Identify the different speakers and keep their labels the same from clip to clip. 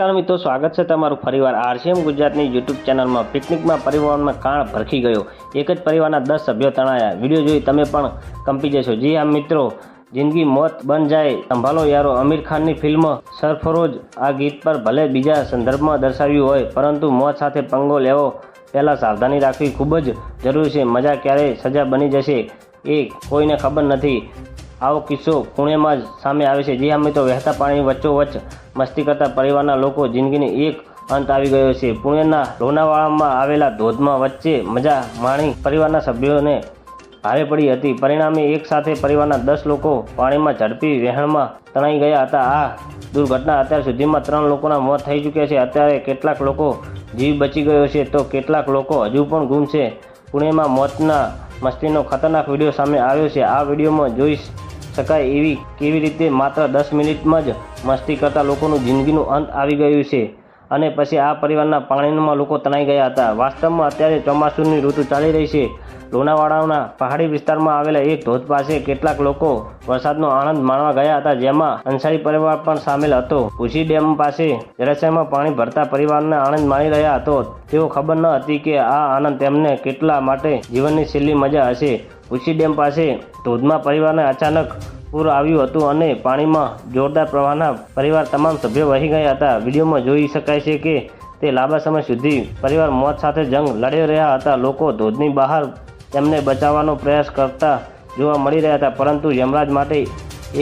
Speaker 1: નમસ્કાર મિત્રો, સ્વાગત છે તમારું ફરીવાર આરસીએમ ગુજરાતની યુટ્યુબ ચેનલમાં. પિકનિકમાં પરિવારમાં કાણ ભરખી ગયો. એક જ પરિવારના દસ સભ્યો તણાયા. વીડિયો જોઈ તમે પણ કંપી જશો. જી આ મિત્રો, જિંદગી મોત બન જાય. સંભાળો યારો. આમિર ખાનની ફિલ્મ સરફરોજ આ ગીત પર ભલે બીજા સંદર્ભમાં દર્શાવ્યું હોય, પરંતુ મોત સાથે પંગો લેવો પહેલાં સાવધાની રાખવી ખૂબ જ જરૂરી છે. મજા ક્યારે સજા બની જશે એ કોઈને ખબર નથી. આવો કિસ્સો પુણેમાં જ સામે આવે છે. જે આ મિત્રો, વહેતા પાણી વચ્ચોવચ્ચ મસ્તી કરતા પરિવારના લોકો જિંદગીની એક અંત આવી ગયો છે. પુણેના લોનાવાળામાં આવેલા ધોધમાં વચ્ચે મજા માણી પરિવારના સભ્યોને ભારે પડી હતી. પરિણામે એક સાથે પરિવારના દસ લોકો પાણીમાં ઝડપી વહેણમાં તણાઈ ગયા હતા. આ દુર્ઘટના અત્યાર સુધીમાં ત્રણ લોકોના મોત થઈ ચૂક્યા છે. અત્યારે કેટલાક લોકો જીવ બચી ગયો છે તો કેટલાક લોકો હજુ પણ ગુમ છે. પુણેમાં મોતના મસ્તીનો ખતરનાક વીડિયો સામે આવ્યો છે. આ વિડીયોમાં જોઈ શકાય એવી કેવી રીતે માત્ર દસ મિનિટમાં જ મસ્તી કરતા લોકોનું જિંદગીનું અંત આવી ગયું છે? અને પછી આ પરિવારના પાણીમાં લોકો તણાઈ ગયા હતા. વાસ્તવમાં અત્યારે ચોમાસુની ઋતુ ચાલી રહી છે. લોનાવાડાના પહાડી વિસ્તારમાં આવેલા એક ધોધ પાસે કેટલાક લોકો વરસાદનો આનંદ માણવા ગયા હતા, જેમાં અંસારી પરિવાર પણ સામેલ હતો. ભૂસી ડેમ પાસે જળાશયમાં પાણી ભરતા પરિવારને આનંદ માણી રહ્યા હતો. તેઓ ખબર ન હતી કે આ આનંદ તેમને કેટલા માટે જીવનની છેલ્લી મજા હશે. ભૂસી ડેમ પાસે ધોધમાં પરિવારને અચાનક પૂર આવ્યું હતું અને પાણીમાં જોરદાર પ્રવાહના પરિવાર તમામ સભ્યો વહી ગયા હતા. વિડીયોમાં જોઈ શકાય છે કે તે લાંબા સમય સુધી પરિવાર મોત સાથે જંગ લડી રહ્યા હતા. લોકો ધોધની બહાર તેમને બચાવવાનો પ્રયાસ કરતા જોવા મળી રહ્યા હતા, પરંતુ યમરાજ માટે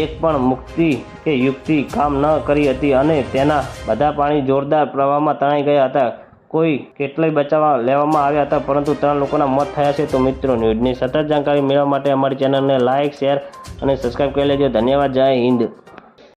Speaker 1: એક પણ મુક્તિ કે યુક્તિ કામ ન કરી હતી અને તેના બધા પાણી જોરદાર પ્રવાહમાં તણાઈ ગયા હતા. કોઈ કેટલાય બચાવવા લેવામાં આવ્યા હતા, પરંતુ ત્રણ લોકોના મોત થયા છે. તો મિત્રો, ન્યૂઝની સતત જાણકારી મેળવવા માટે અમારી ચેનલને લાઇક શેર અને સબસ્ક્રાઈબ કરી લેજો. ધન્યવાદ. જય હિન્દ.